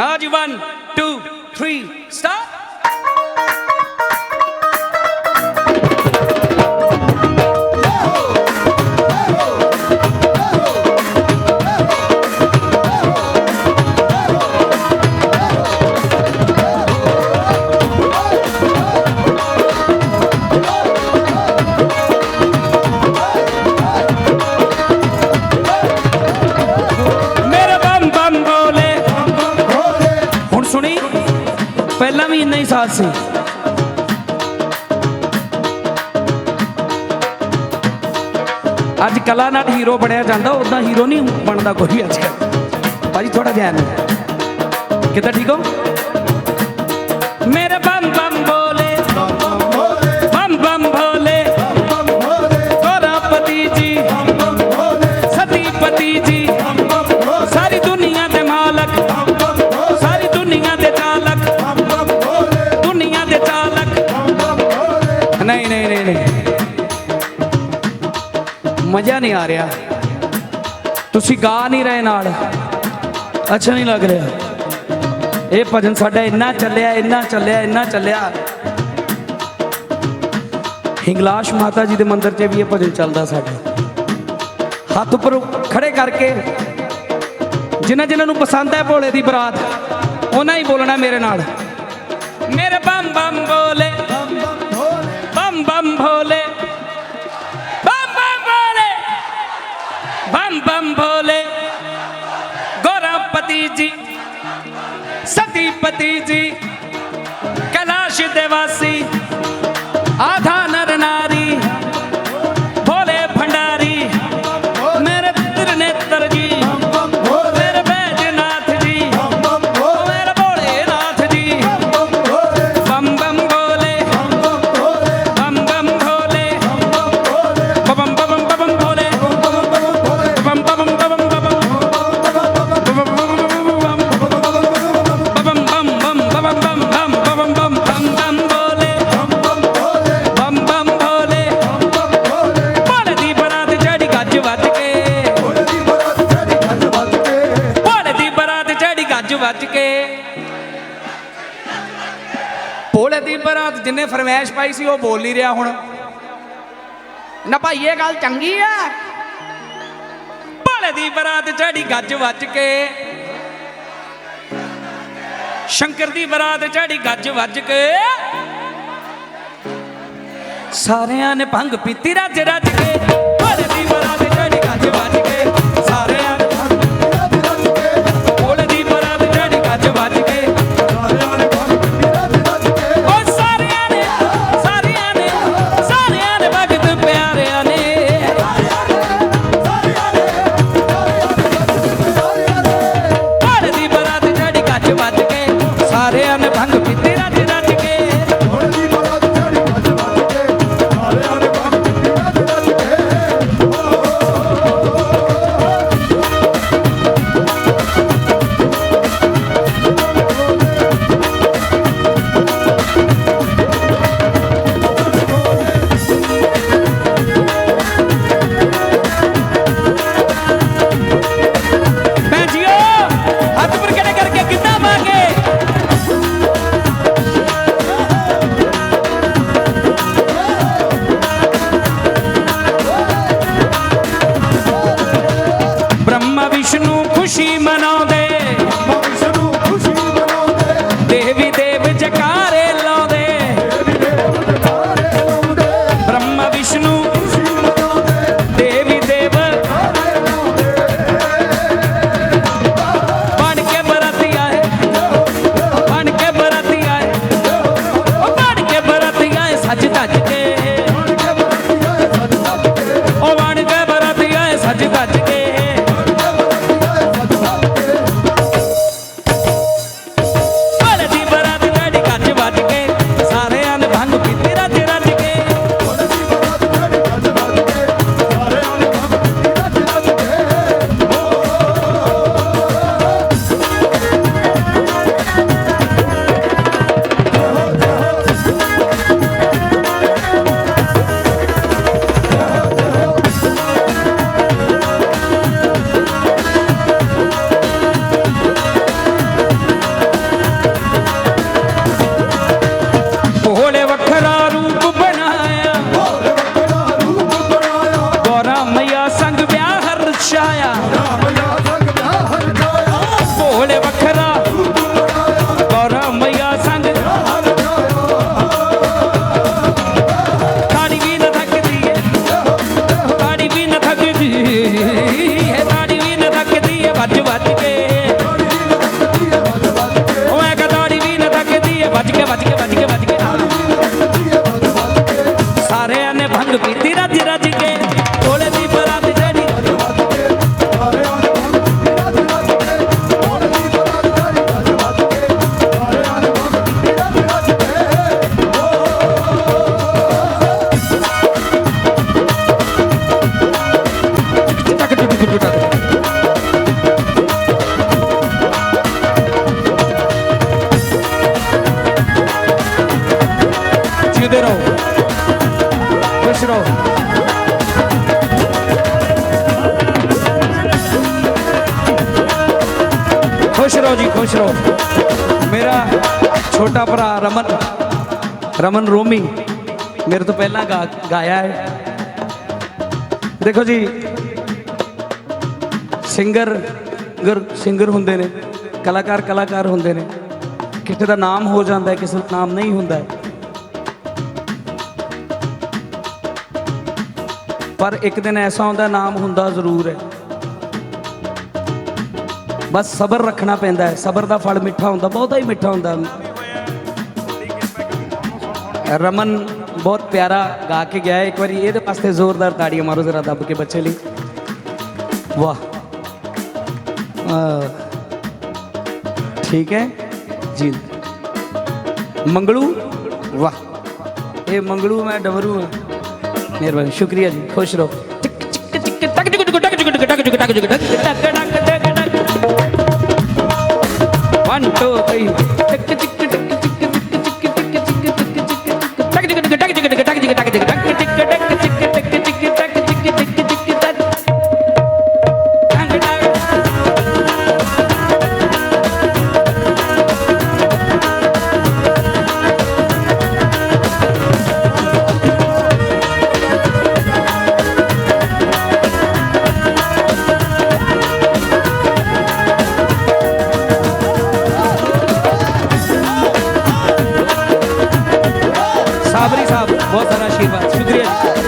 Ajivan, two, three, start. ਵੀ ਅੱਜ ਕਲਾ ਨਾਲ ਹੀਰੋ ਬਣਿਆ ਜਾਂਦਾ ਉਦਾਂ ਹੀਰੋ ਨਹੀਂ ਬਣਦਾ ਕੋਈ ਅੱਜ ਕੱਲ ਭਾਜੀ ਥੋੜਾ ਧਿਆਨ ਕਿੱਦਾਂ, ਠੀਕ ਹੋ? ਨਹੀਂ ਆ ਰਿਹਾ। ਤੁਸੀਂ ਗਾ ਨਹੀਂ ਰਹੇ ਨਾਲ। ਅੱਛਾ ਨਹੀਂ ਲੱਗ ਰਿਹਾ। ਇਹ ਭਜਨ ਸਾਡਾ ਇੰਨਾ ਚੱਲਿਆ ਇੰਨਾ ਚੱਲਿਆ ਇੰਨਾ ਚੱਲਿਆ। ਹਿੰਗਲਾਸ਼ ਮਾਤਾ ਜੀ ਦੇ ਮੰਦਿਰ 'ਚ ਵੀ ਇਹ ਭਜਨ ਚੱਲਦਾ ਸਾਡਾ। ਹੱਥ ਉੱਪਰ ਖੜੇ ਕਰਕੇ, ਜਿਨ੍ਹਾਂ ਜਿਨ੍ਹਾਂ ਨੂੰ ਪਸੰਦ ਹੈ ਭੋਲੇ ਦੀ ਬਰਾਤ, ਉਹਨਾਂ ਹੀ ਬੋਲਣਾ ਮੇਰੇ ਨਾਲ। ਮੇਰੇ ਬੰਮ ਬੰਮ ਬੋਲੇ राम भोले गौरवपति जी सतीपति जी कैलाश देवासी ਭੋਲੇ ਜਿੰਨੇ ਫਰਮਾਇਸ਼ ਪਾਈ ਸੀ ਉਹ ਬੋਲ ਨਹੀਂ ਰਿਹਾ ਹੁਣ। ਨਾ ਭਾਈ, ਇਹ ਗੱਲ ਚੰਗੀ ਆ। ਭੋਲੇ ਦੀ ਬਰਾਤ ਚੜੀ ਗੱਜ ਵੱਜ ਕੇ, ਸ਼ੰਕਰ ਦੀ ਬਰਾਤ ਚੜੀ ਗੱਜ ਵੱਜ ਕੇ, ਸਾਰਿਆਂ ਨੇ ਭੰਗ ਪੀਤੀ ਰੱਜ ਰੱਜ ਕੇ। খুশি মন ਖੁਸ਼ ਰਹੋ। ਮੇਰਾ ਛੋਟਾ ਭਰਾ ਰਮਨ ਰਮਨ ਰੋਮੀ, ਮੇਰੇ ਤੋਂ ਪਹਿਲਾਂ ਗਾ- ਗਾਇਆ ਹੈ। ਦੇਖੋ ਜੀ ਸਿੰਗਰ ਗਰ ਸਿੰਗਰ ਹੁੰਦੇ ਨੇ, ਕਲਾਕਾਰ ਕਲਾਕਾਰ ਹੁੰਦੇ ਨੇ। ਕਿਸੇ ਦਾ ਨਾਮ ਹੋ ਜਾਂਦਾ ਹੈ, ਕਿਸੇ ਦਾ ਨਾਮ ਨਹੀਂ ਹੁੰਦਾ ਪਰ ਇੱਕ ਦਿਨ ਐਸਾ ਹੁੰਦਾ ਨਾਮ ਹੁੰਦਾ ਜ਼ਰੂਰ ਹੈ। ਬਸ ਸਬਰ ਰੱਖਣਾ ਪੈਂਦਾ ਹੈ ਸਬਰ ਦਾ ਫਲ ਮਿੱਠਾ ਹੁੰਦਾ ਬਹੁਤਾ ਹੀ ਮਿੱਠਾ ਹੁੰਦਾ ਰਮਨ ਬਹੁਤ ਪਿਆਰਾ ਗਾ ਕੇ ਗਿਆ ਇੱਕ ਵਾਰੀ ਇਹਦੇ ਵਾਸਤੇ ਜ਼ੋਰਦਾਰ ਤਾੜੀਆਂ ਮਾਰੋ ਜ਼ਰਾ ਦੱਬ ਕੇ ਬੱਚੇ ਲਈ ਵਾਹ ਠੀਕ ਹੈ ਜੀ ਮੰਗਲੂ ਵਾਹ ਇਹ ਮੰਗਲੂ ਮੈਂ ਡਮਰੂ ਹਾਂ ਮਿਹਰਬਾਨੀ ਸ਼ੁਕਰੀਆ ਜੀ ਖੁਸ਼ ਰਹੋ ਟਿਕ ਟਿਕ ਟਿਕ ਟਕ ਟਕ ਟਕ ਟਕ ਟਕ ਟਕ ਟਕ ਟਕ ਟਕ One, two, three. Tick, tick, tick. direito.